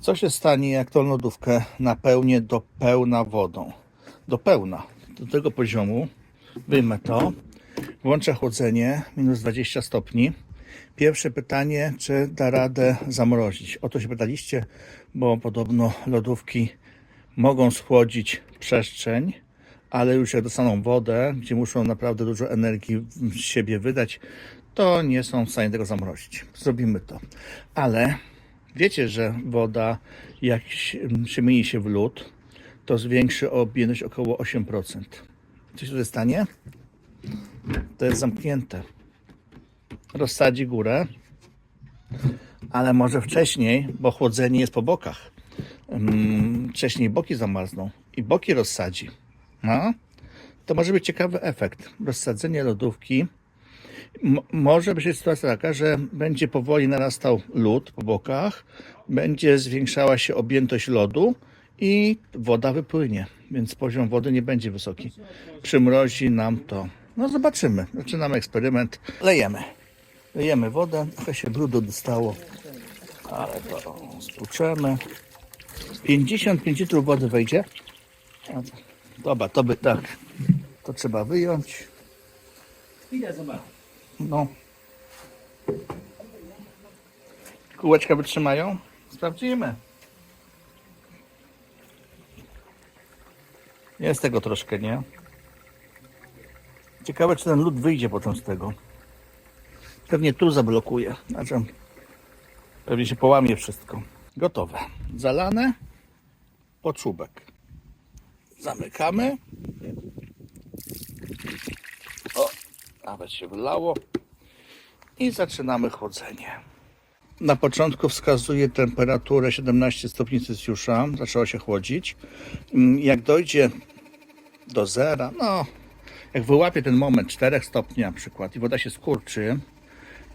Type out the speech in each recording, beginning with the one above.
Co się stanie, jak tą lodówkę napełnię do pełna wodą? Do pełna. Do tego poziomu wyjmę to, włączę chłodzenie, minus 20 stopni. Pierwsze pytanie, czy da radę zamrozić? O to się pytaliście, bo podobno lodówki mogą schłodzić przestrzeń, ale już jak dostaną wodę, gdzie muszą naprawdę dużo energii z siebie wydać, to nie są w stanie tego zamrozić. Zrobimy to. Ale wiecie, że woda, jak przemieni się w lód, to zwiększy objętość około 8%. Co się wtedy stanie? To jest zamknięte. Rozsadzi górę, ale może wcześniej, bo chłodzenie jest po bokach. Mm, Wcześniej boki zamarzną i boki rozsadzi. No, to może być ciekawy efekt. Rozsadzenie lodówki. Może być sytuacja taka, że będzie powoli narastał lód po bokach, będzie zwiększała się objętość lodu i woda wypłynie, więc poziom wody nie będzie wysoki. Przymrozi nam to. No zobaczymy. Zaczynamy eksperyment. Lejemy. Lejemy wodę. Trochę się brudu dostało, ale to spłuczemy. 55 litrów wody wejdzie. Dobra, to by tak. To trzeba wyjąć. Idę zobaczyć. No. Kółeczka wytrzymają? Sprawdzimy. Jest tego troszkę, nie? Ciekawe, czy ten lód wyjdzie potem z tego. Pewnie tu zablokuje. Znaczy, pewnie się połamie wszystko. Gotowe. Zalane. Poczubek. Zamykamy. Nawet się wylało. I zaczynamy chłodzenie. Na początku wskazuje temperaturę 17 stopni Celsjusza. Zaczęło się chłodzić. Mm, Jak dojdzie do zera, no, jak wyłapie ten moment 4 stopni na przykład i woda się skurczy,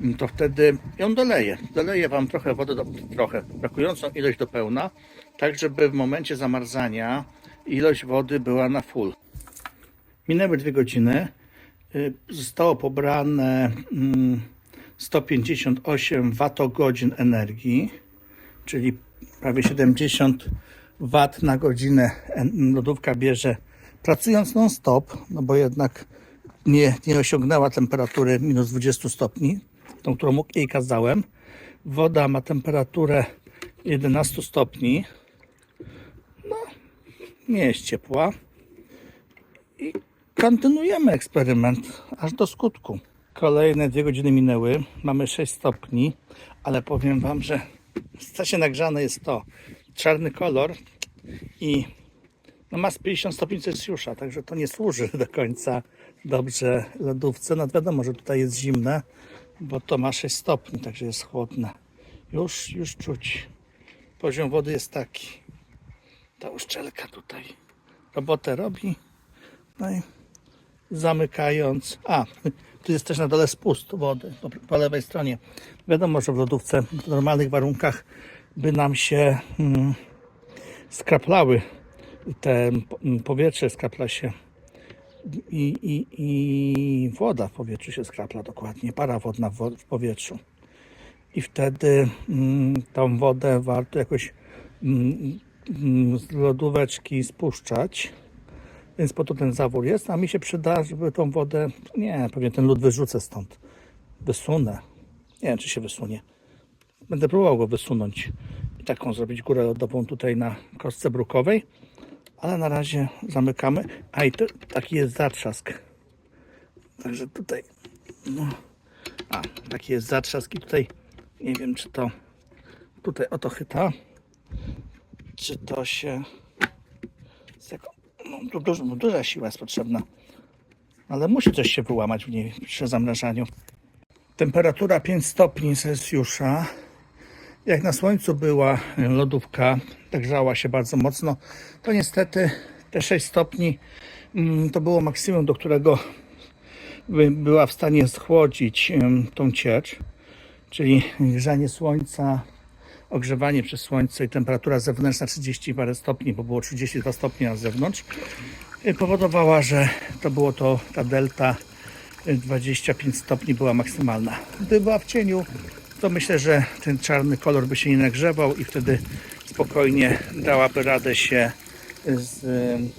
mm, to wtedy ją doleję. Doleję Wam trochę wody, do, trochę, brakującą ilość do pełna, tak żeby w momencie zamarzania ilość wody była na full. Minęły dwie godziny. Y, Zostało pobrane mm, 158 watogodzin energii, czyli prawie 70 wat na godzinę lodówka bierze pracując non-stop, no bo jednak nie, nie osiągnęła temperatury minus 20 stopni, tą, którą jej kazałem. Woda ma temperaturę 11 stopni. No, nie jest ciepła. Kontynuujemy eksperyment aż do skutku. Kolejne dwie godziny minęły, mamy 6 stopni, ale powiem Wam, że się nagrzane jest to czarny kolor i no ma z 50 stopni Celsjusza, także to nie służy do końca dobrze lodówce. No wiadomo, że tutaj jest zimne, bo to ma 6 stopni, także jest chłodne. Już, już czuć. Poziom wody jest taki. Ta uszczelka tutaj robotę robi. No i zamykając. A, tu jest też na dole spust wody po, po lewej stronie. Wiadomo, że w lodówce w normalnych warunkach by nam się mm, skraplały te mm, powietrze skrapla się i, i, i woda w powietrzu się skrapla dokładnie, para wodna w, w powietrzu. I wtedy mm, tą wodę warto jakoś mm, mm, z lodóweczki spuszczać. Więc po to ten zawór jest, a mi się przyda, żeby tą wodę, nie, pewnie ten lód wyrzucę stąd. Wysunę. Nie wiem, czy się wysunie. Będę próbował go wysunąć i taką zrobić górę lodową tutaj na kostce brukowej. Ale na razie zamykamy. A i to, taki jest zatrzask. Także tutaj, no, a, taki jest zatrzask i tutaj, nie wiem, czy to tutaj o to chyta, czy to się no, tu dużo, no, duża siła jest potrzebna. Ale musi coś się wyłamać w niej przy zamrażaniu. Temperatura 5 stopni Celsjusza. Jak na słońcu była lodówka, tak grzała się bardzo mocno, to niestety te 6 stopni mm, to było maksimum, do którego by była w stanie schłodzić em, tą ciecz, czyli grzanie słońca, ogrzewanie przez słońce i temperatura zewnętrzna 30 parę stopni, bo było 32 stopni na zewnątrz, y, powodowała, że to było to ta delta y, 25 stopni była maksymalna. Gdyby była w cieniu, to myślę, że ten czarny kolor by się nie nagrzewał i wtedy spokojnie dałaby radę się z, em,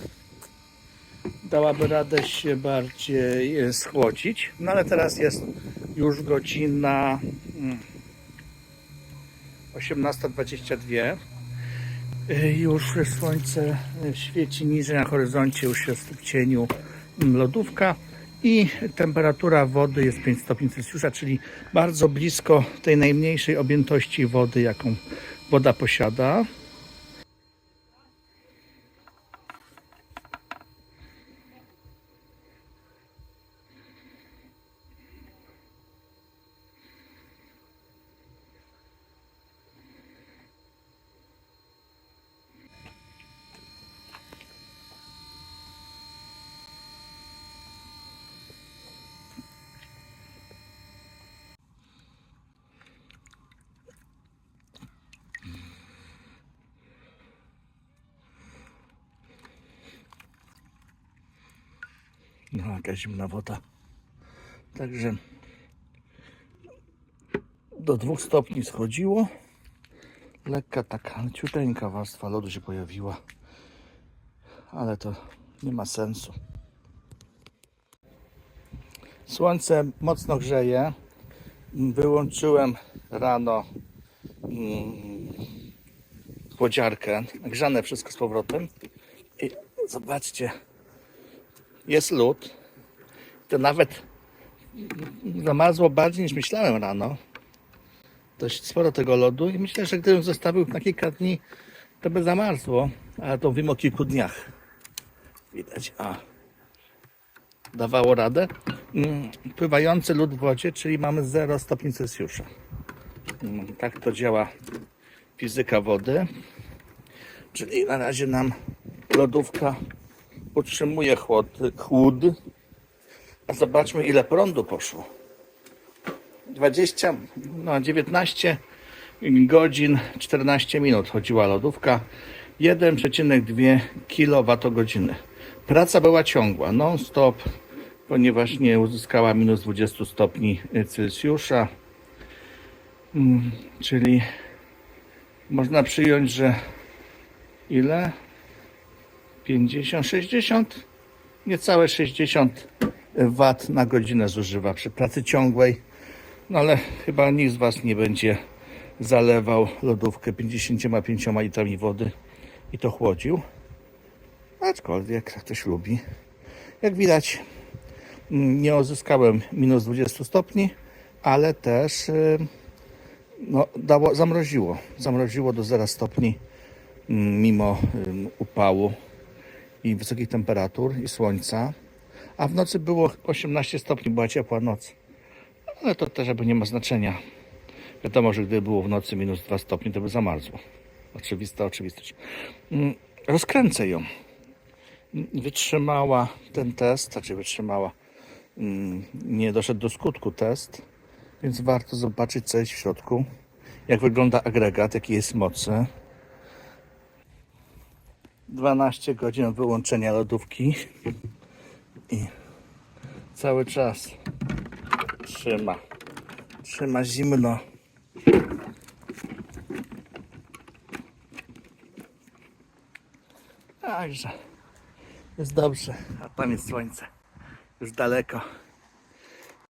dałaby radę się bardziej schłodzić. No ale teraz jest już godzina mm, 18.22. Y, Już słońce y, świeci niżej na horyzoncie, już jest w cieniu mm, lodówka i temperatura wody jest 5 stopni Celsjusza, czyli bardzo blisko tej najmniejszej objętości wody, jaką woda posiada. No, jakaś zimna woda. Także do dwóch stopni schodziło. Lekka taka ciuteńka warstwa lodu się pojawiła. Ale to nie ma sensu. Słońce mocno grzeje. Wyłączyłem rano mm, chłodziarkę. Grzane wszystko z powrotem. I zobaczcie, jest lód. To nawet zamarzło bardziej niż myślałem rano. Dość sporo tego lodu i myślę, że gdybym zostawił na kilka dni, to by zamarzło. Ale to mówimy o kilku dniach. Widać, a dawało radę. Mm, Pływający lód w wodzie, czyli mamy 0 stopni Celsjusza. Mm, Tak to działa fizyka wody. Czyli na razie nam lodówka utrzymuje chłod, chłód. A zobaczmy ile prądu poszło. 20, no 19 godzin 14 minut chodziła lodówka. 1,2 kWh. Praca była ciągła, non-stop, ponieważ nie uzyskała minus 20 stopni Celsjusza. Mm, Czyli można przyjąć, że ile? 50, 60, niecałe 60 W na godzinę zużywa przy pracy ciągłej. No ale chyba nikt z Was nie będzie zalewał lodówkę 55 litrami wody i to chłodził. Aczkolwiek jak ktoś lubi. Jak widać, nie uzyskałem minus 20 stopni, ale też y, no, dało, zamroziło. Zamroziło do 0 stopni mm, mimo upału i wysokich temperatur i słońca. A w nocy było 18 stopni, była ciepła noc. Ale to też jakby nie ma znaczenia. Wiadomo, że gdyby było w nocy minus 2 stopnie, to by zamarzło. Oczywista oczywistość. Mm, Rozkręcę ją. Wytrzymała ten test, znaczy wytrzymała. mm, Nie doszedł do skutku test, więc warto zobaczyć, co jest w środku. Jak wygląda agregat, jakie jest mocy. 12 godzin od wyłączenia lodówki i cały czas trzyma. Trzyma zimno. Także jest dobrze, a tam jest słońce. Już daleko.